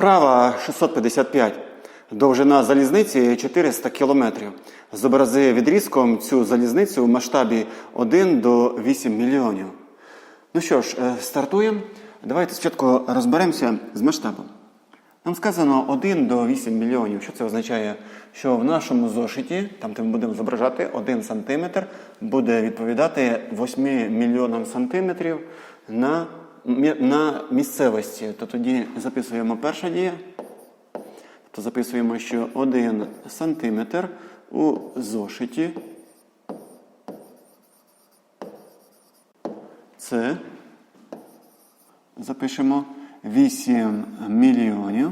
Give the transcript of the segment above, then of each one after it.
Вправа 655. Довжина залізниці 400 км. Зобрази відрізком цю залізницю в масштабі 1 до 8 мільйонів. Ну що ж, е, стартуємо. Давайте спочатку розберемося з масштабом. Нам сказано 1 до 8 мільйонів. Що це означає? Що в нашому зошиті, там де ми будемо зображати 1 сантиметр, буде відповідати 8 мільйонам сантиметрів на, на місцевості. То тоді записуємо перша дія. То записуємо, що 1 сантиметр у зошиті. Це запишемо 8 мільйонів.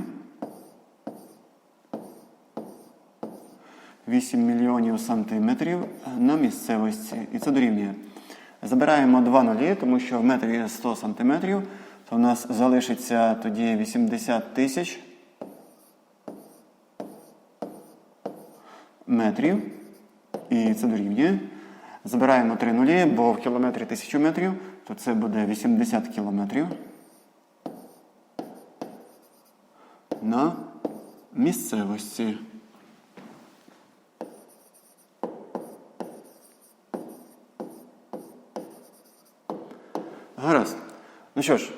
8 мільйонів сантиметрів на місцевості. І це дорівнює. Забираємо 2 нулі, тому що в метрі є 100 сантиметрів, то в нас залишиться тоді 80 тисяч метрів. І це дорівнює. Забираємо 3 нулі, бо в кілометрі 1000 метрів, то це буде 80 кілометрів на місцевості. Гаразд. Ну що ж,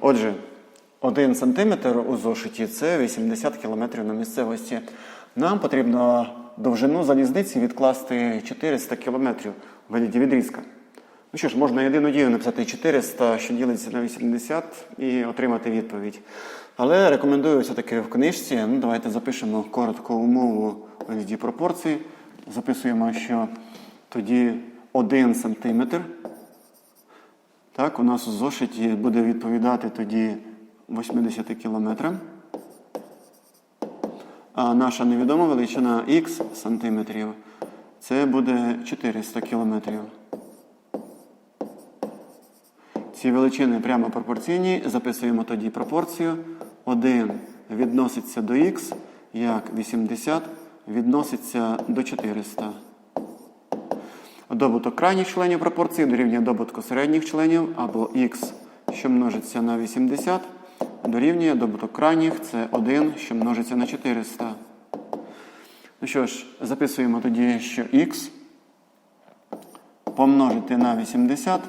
отже, 1 сантиметр у зошиті це 80 кілометрів на місцевості. Нам потрібно довжину залізниці відкласти 400 кілометрів в вигляді відрізка. Ну що ж, можна єдину дію написати 400, що ділиться на 80, і отримати відповідь. Але рекомендую все-таки в книжці. Ну, давайте запишемо коротко умову вигляді пропорції. Записуємо, що тоді 1 сантиметр. Так, у нас у зошиті буде відповідати тоді 80 кілометрам. А наша невідома величина х сантиметрів це буде 400 кілометрів. Ці величини прямо пропорційні. Записуємо тоді пропорцію. 1 відноситься до х, як 80 відноситься до 400. Добуток крайніх членів пропорції дорівнює добутку середніх членів або х, що множиться на 80, дорівнює добуток крайніх, це 1, що множиться на 400. Ну що ж, записуємо тоді, що х помножити на 80,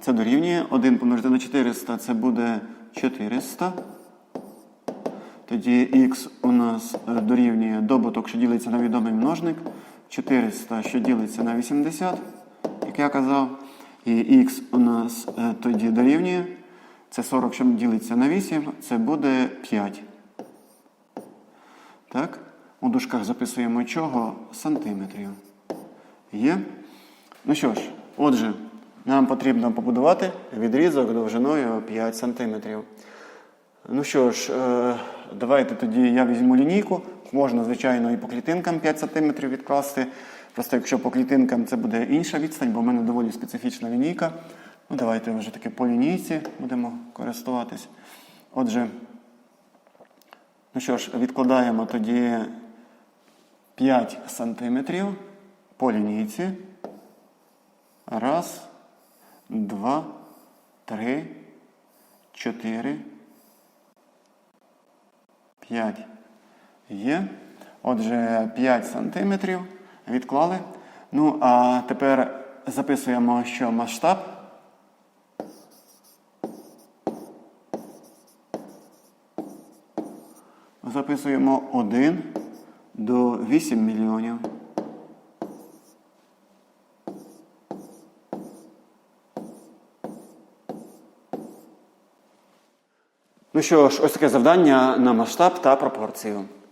це дорівнює 1 помножити на 400, це буде 400. Тоді х у нас е, дорівнює добуток, що ділиться на відомий множник. 400, що ділиться на 80, як я казав. І х у нас е, тоді дорівнює. Це 40, що ділиться на 8, це буде 5. Так? У дужках записуємо чого? Сантиметрів. Є? Ну що ж, отже, нам потрібно побудувати відрізок довжиною 5 сантиметрів. Ну що ж, е, давайте тоді я візьму лінійку. Можна, звичайно, і по клітинкам 5 см відкласти. Просто якщо по клітинкам це буде інша відстань, бо в мене доволі специфічна лінійка. Ну, давайте вже таки по лінійці будемо користуватись. Отже, ну що ж, відкладаємо тоді 5 см по лінійці. Раз, два, три, чотири. 5 є. Отже, 5 сантиметрів відклали. Ну, а тепер записуємо, що масштаб. Записуємо 1 до 8 мільйонів. Ну що ж, ось таке завдання на масштаб та пропорцію.